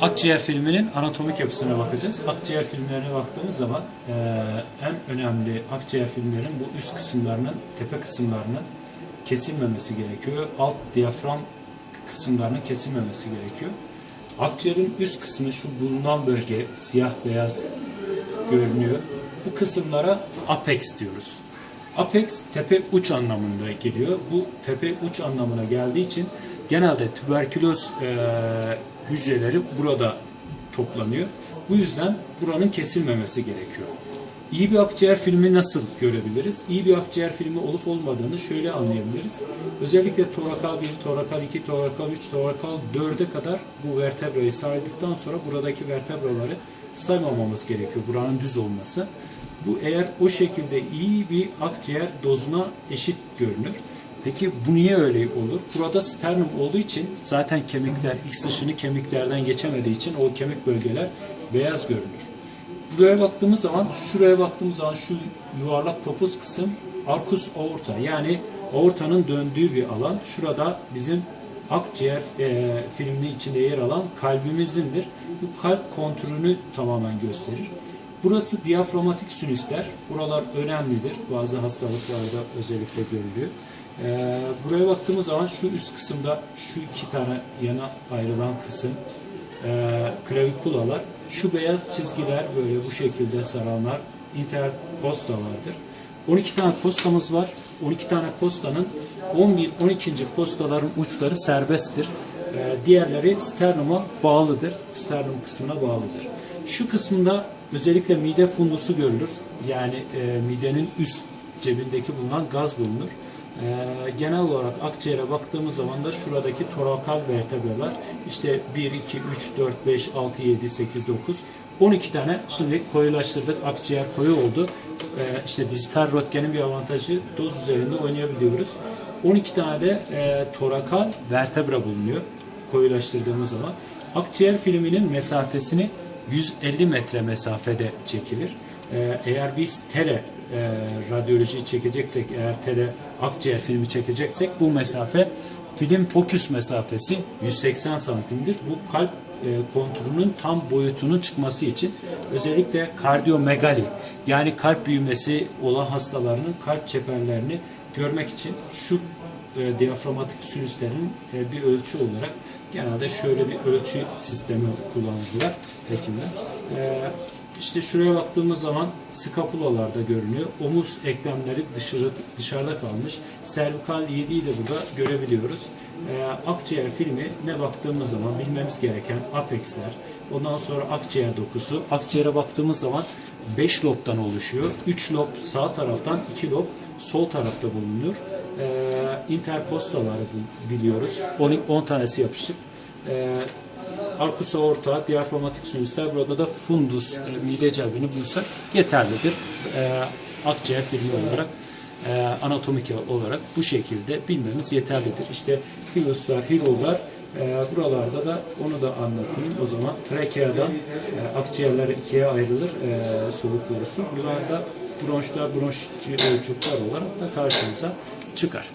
Akciğer filminin anatomik yapısına bakacağız. Akciğer filmlerine baktığımız zaman eee, en önemli akciğer filmlerin bu üst kısımlarının, tepe kısımlarının kesilmemesi gerekiyor. Alt diyafram kısımlarının kesilmemesi gerekiyor. Akciğerin üst kısmı şu bulunan bölge siyah beyaz görünüyor. Bu kısımlara apex diyoruz. Apex tepe uç anlamında geliyor. Bu tepe uç anlamına geldiği için genelde tüberküloz e, hücreleri burada toplanıyor. Bu yüzden buranın kesilmemesi gerekiyor. İyi bir akciğer filmi nasıl görebiliriz? İyi bir akciğer filmi olup olmadığını şöyle anlayabiliriz. Özellikle torakal 1, torakal 2, torakal 3, torakal 4'e kadar bu vertebrayı saydıktan sonra buradaki vertebraları saymamamız gerekiyor. Buranın düz olması. Bu eğer o şekilde iyi bir akciğer dozuna eşit görünür. Peki bu niye öyle olur? Burada sternum olduğu için zaten kemikler, X ışını kemiklerden geçemediği için o kemik bölgeler beyaz görünür. Buraya baktığımız zaman, şuraya baktığımız zaman şu yuvarlak topuz kısım arkus aorta yani aortanın döndüğü bir alan. Şurada bizim akciğer e, filminin içinde yer alan kalbimizindir. Bu kalp kontürünü tamamen gösterir. Burası diyaframatik sinüsler. Buralar önemlidir. Bazı hastalıklarda özellikle görülüyor. Ee, buraya baktığımız zaman şu üst kısımda şu iki tane yana ayrılan kısım e, klavikulalar. Şu beyaz çizgiler böyle bu şekilde saranlar interkostalardır. 12 tane kostamız var. 12 tane kostanın 11 12. kostaların uçları serbesttir. Ee, diğerleri sternuma bağlıdır. Sternum kısmına bağlıdır. Şu kısmında özellikle mide fundusu görülür. Yani e, midenin üst cebindeki bulunan gaz bulunur. Ee, genel olarak akciğere baktığımız zaman da şuradaki torakal vertebralar işte 1, 2, 3, 4, 5, 6, 7, 8, 9 12 tane şimdi koyulaştırdık. Akciğer koyu oldu. Ee, işte dijital röntgenin bir avantajı doz üzerinde oynayabiliyoruz. 12 tane de e, torakal vertebra bulunuyor koyulaştırdığımız zaman. Akciğer filminin mesafesini 150 metre mesafede çekilir. Ee, eğer biz tele e, radyoloji çekeceksek, eğer tele akciğer filmi çekeceksek bu mesafe film fokus mesafesi 180 santimdir. Bu kalp e, konturunun tam boyutunun çıkması için özellikle kardiyomegali yani kalp büyümesi olan hastalarının kalp çeperlerini görmek için şu e, diyaframatik sinüslerin e, bir ölçü olarak genelde şöyle bir ölçü sistemi kullanırlar hekimler. E, işte şuraya baktığımız zaman skapulalarda görünüyor. Omuz eklemleri dışarı, dışarıda kalmış. Servikal 7'yi de burada görebiliyoruz. E, akciğer filmi ne baktığımız zaman bilmemiz gereken apexler, ondan sonra akciğer dokusu. Akciğere baktığımız zaman 5 lobdan oluşuyor. 3 lob sağ taraftan, 2 lob sol tarafta bulunur. E, interkostaları bu- biliyoruz. 10 tanesi yapışık. E, Arkus aorta, diyaframatik sinüsler burada da fundus, e, mide cevabini bulsak yeterlidir. E, akciğer filmi olarak, e, anatomik olarak bu şekilde bilmemiz yeterlidir. İşte hiluslar, hilollar e, buralarda da onu da anlatayım. O zaman trakeadan e, akciğerler ikiye ayrılır e, soluk borusu. Bunlarda bronşlar, bronş çocuklar olarak da karşımıza çıkar.